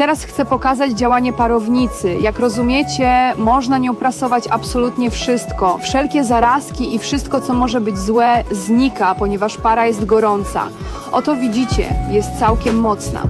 Teraz chcę pokazać działanie parownicy. Jak rozumiecie, można nią prasować absolutnie wszystko. Wszelkie zarazki i wszystko, co może być złe, znika, ponieważ para jest gorąca. Oto widzicie, jest całkiem mocna.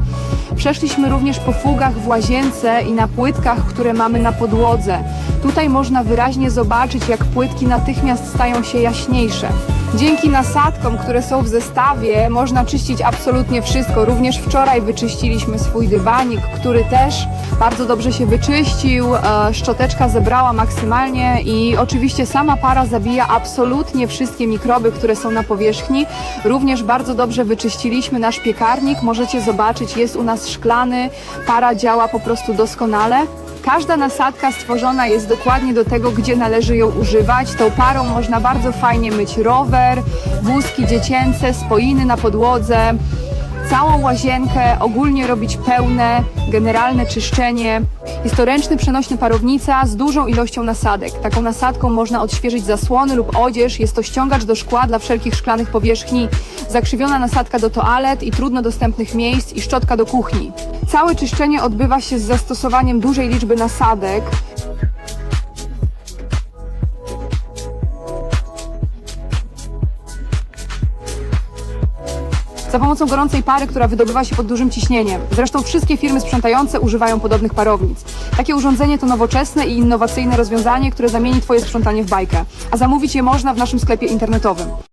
Przeszliśmy również po fugach w łazience i na płytkach, które mamy na podłodze. Tutaj można wyraźnie zobaczyć, jak płytki natychmiast stają się jaśniejsze. Dzięki nasadkom, które są w zestawie, można czyścić absolutnie wszystko. Również wczoraj wyczyściliśmy swój dywanik, który też bardzo dobrze się wyczyścił. E, Szczoteczka zebrała maksymalnie i oczywiście sama para zabija absolutnie wszystkie mikroby, które są na powierzchni. Również bardzo dobrze wyczyściliśmy nasz piekarnik. Możecie zobaczyć, jest u nas szklany. Para działa po prostu doskonale. Każda nasadka stworzona jest dokładnie do tego, gdzie należy ją używać. Tą parą można bardzo fajnie myć rower, wózki dziecięce, spoiny na podłodze, całą łazienkę, ogólnie robić pełne, generalne czyszczenie. Jest to ręczny, przenośny parownica z dużą ilością nasadek. Taką nasadką można odświeżyć zasłony lub odzież. Jest to ściągacz do szkła dla wszelkich szklanych powierzchni, zakrzywiona nasadka do toalet i trudno dostępnych miejsc i szczotka do kuchni. Całe czyszczenie odbywa się z zastosowaniem dużej liczby nasadek. Za pomocą gorącej pary, która wydobywa się pod dużym ciśnieniem. Zresztą wszystkie firmy sprzątające używają podobnych parownic. Takie urządzenie to nowoczesne i innowacyjne rozwiązanie, które zamieni Twoje sprzątanie w bajkę. A zamówić je można w naszym sklepie internetowym.